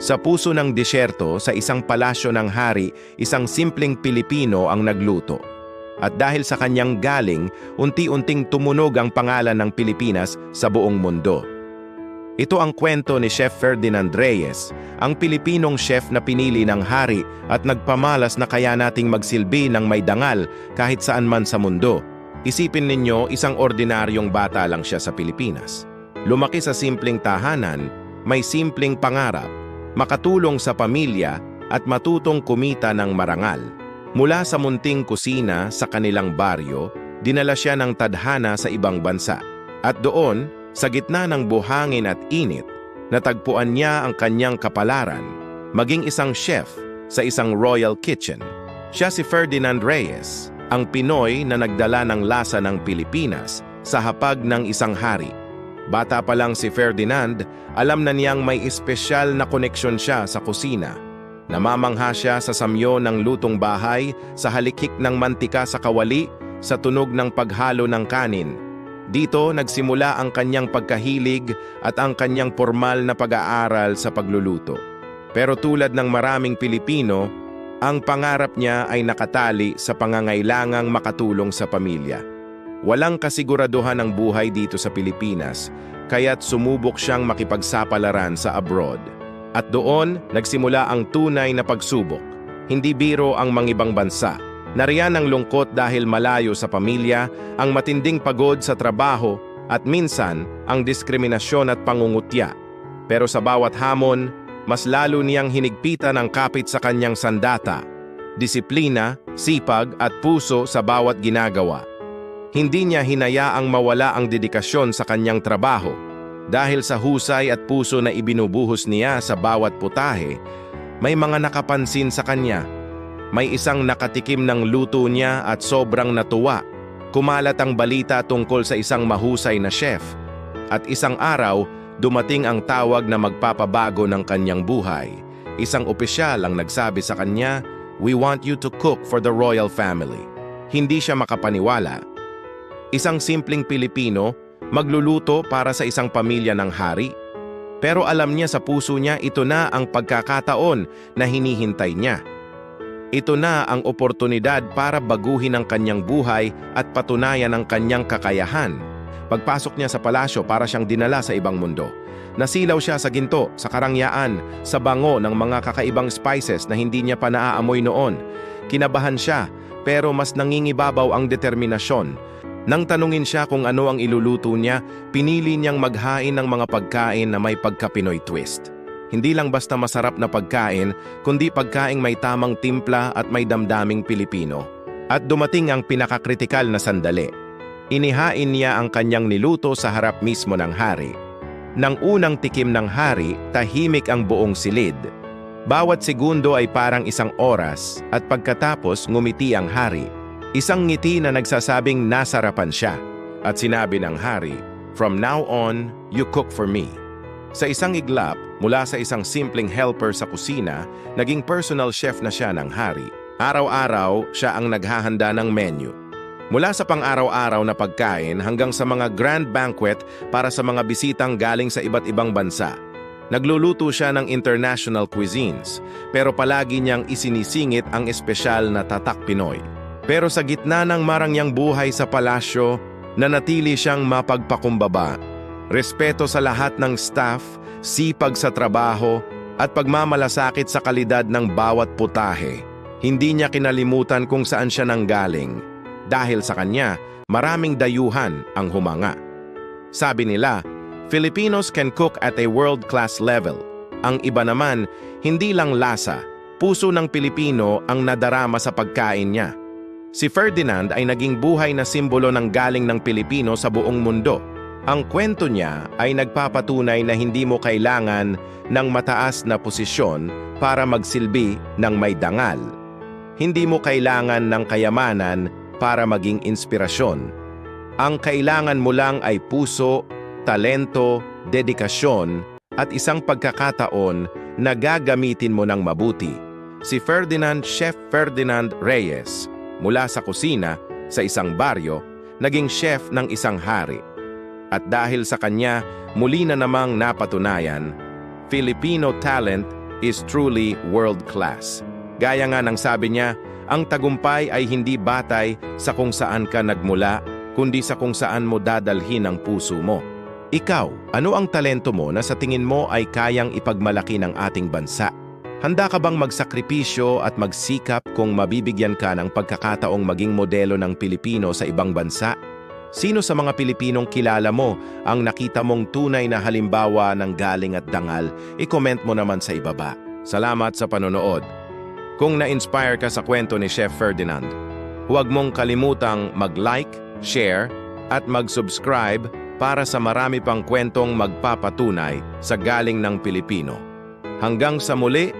Sa puso ng disyerto, sa isang palasyo ng hari, isang simpleng Pilipino ang nagluto. At dahil sa kanyang galing, unti-unting tumunog ang pangalan ng Pilipinas sa buong mundo. Ito ang kwento ni Chef Ferdinand Reyes, ang Pilipinong chef na pinili ng hari at nagpamalas na kaya nating magsilbi ng may dangal kahit saan man sa mundo. Isipin ninyo, isang ordinaryong bata lang siya sa Pilipinas. Lumaki sa simpleng tahanan, may simpleng pangarap, makatulong sa pamilya at matutong kumita ng marangal. Mula sa munting kusina sa kanilang baryo, dinala siya ng tadhana sa ibang bansa. At doon, sa gitna ng buhangin at init, natagpuan niya ang kanyang kapalaran, maging isang chef sa isang royal kitchen. Siya si Ferdinand Reyes, ang Pinoy na nagdala ng lasa ng Pilipinas sa hapag ng isang hari. Bata pa lang si Ferdinand, alam na niyang may espesyal na koneksyon siya sa kusina. Namamangha siya sa samyo ng lutong bahay, sa halikhik ng mantika sa kawali, sa tunog ng paghalo ng kanin. Dito nagsimula ang kanyang pagkahilig at ang kanyang formal na pag-aaral sa pagluluto. Pero tulad ng maraming Pilipino, ang pangarap niya ay nakatali sa pangangailangang makatulong sa pamilya. Walang kasiguraduhan ng buhay dito sa Pilipinas, kaya't sumubok siyang makipagsapalaran sa abroad. At doon, nagsimula ang tunay na pagsubok. Hindi biro ang mangibang bansa. Nariyan ang lungkot dahil malayo sa pamilya, ang matinding pagod sa trabaho, at minsan, ang diskriminasyon at pangungutya. Pero sa bawat hamon, mas lalo niyang hinigpitan ang kapit sa kanyang sandata, disiplina, sipag at puso sa bawat ginagawa. Hindi niya hinayaang mawala ang dedikasyon sa kanyang trabaho. Dahil sa husay at puso na ibinubuhos niya sa bawat putahe, may mga nakapansin sa kanya. May isang nakatikim ng luto niya at sobrang natuwa. Kumalat ang balita tungkol sa isang mahusay na chef. At isang araw, dumating ang tawag na magpapabago ng kanyang buhay. Isang opisyal ang nagsabi sa kanya, We want you to cook for the royal family. Hindi siya makapaniwala. Isang simpleng Pilipino, magluluto para sa isang pamilya ng hari. Pero alam niya sa puso niya ito na ang pagkakataon na hinihintay niya. Ito na ang oportunidad para baguhin ang kanyang buhay at patunayan ang kanyang kakayahan. Pagpasok niya sa palasyo para siyang dinala sa ibang mundo. Nasilaw siya sa ginto, sa karangyaan, sa bango ng mga kakaibang spices na hindi niya pa naaamoy noon. Kinabahan siya, pero mas nangingibabaw ang determinasyon. Nang tanungin siya kung ano ang iluluto niya, pinili niyang maghain ng mga pagkain na may pagka-Pinoy twist. Hindi lang basta masarap na pagkain, kundi pagkaing may tamang timpla at may damdaming Pilipino. At dumating ang pinakakritikal na sandali. Inihain niya ang kanyang niluto sa harap mismo ng hari. Nang unang tikim ng hari, tahimik ang buong silid. Bawat segundo ay parang isang oras at pagkatapos ngumiti ang hari. Isang ngiti na nagsasabing nasarapan siya. At sinabi ng hari, From now on, you cook for me. Sa isang iglap, mula sa isang simpleng helper sa kusina, naging personal chef na siya ng hari. Araw-araw, siya ang naghahanda ng menu. Mula sa pang-araw-araw na pagkain hanggang sa mga grand banquet para sa mga bisitang galing sa iba't ibang bansa. Nagluluto siya ng international cuisines, pero palagi niyang isinisingit ang espesyal na tatak Pinoy. Pero sa gitna ng marangyang buhay sa palasyo, nanatili siyang mapagpakumbaba. Respeto sa lahat ng staff, sipag sa trabaho, at pagmamalasakit sa kalidad ng bawat putahe. Hindi niya kinalimutan kung saan siya nanggaling. Dahil sa kanya, maraming dayuhan ang humanga. Sabi nila, Filipinos can cook at a world-class level. Ang iba naman, hindi lang lasa, puso ng Pilipino ang nadarama sa pagkain niya. Si Ferdinand ay naging buhay na simbolo ng galing ng Pilipino sa buong mundo. Ang kwento niya ay nagpapatunay na hindi mo kailangan ng mataas na posisyon para magsilbi ng may dangal. Hindi mo kailangan ng kayamanan para maging inspirasyon. Ang kailangan mo lang ay puso, talento, dedikasyon, at isang pagkakataon na gagamitin mo ng mabuti. Si Ferdinand Chef Ferdinand Reyes, mula sa kusina sa isang baryo, naging chef ng isang hari. At dahil sa kanya, muli na namang napatunayan, Filipino talent is truly world-class. Gaya nga ng sabi niya, ang tagumpay ay hindi batay sa kung saan ka nagmula, kundi sa kung saan mo dadalhin ang puso mo. Ikaw, ano ang talento mo na sa tingin mo ay kayang ipagmalaki ng ating bansa? Handa ka bang magsakripisyo at magsikap kung mabibigyan ka ng pagkakataong maging modelo ng Pilipino sa ibang bansa? Sino sa mga Pilipinong kilala mo ang nakita mong tunay na halimbawa ng galing at dangal? I-comment mo naman sa ibaba. Salamat sa panonood. Kung na-inspire ka sa kwento ni Chef Ferdinand, huwag mong kalimutang mag-like, share, at mag-subscribe para sa marami pang kwentong magpapatunay sa galing ng Pilipino. Hanggang sa muli,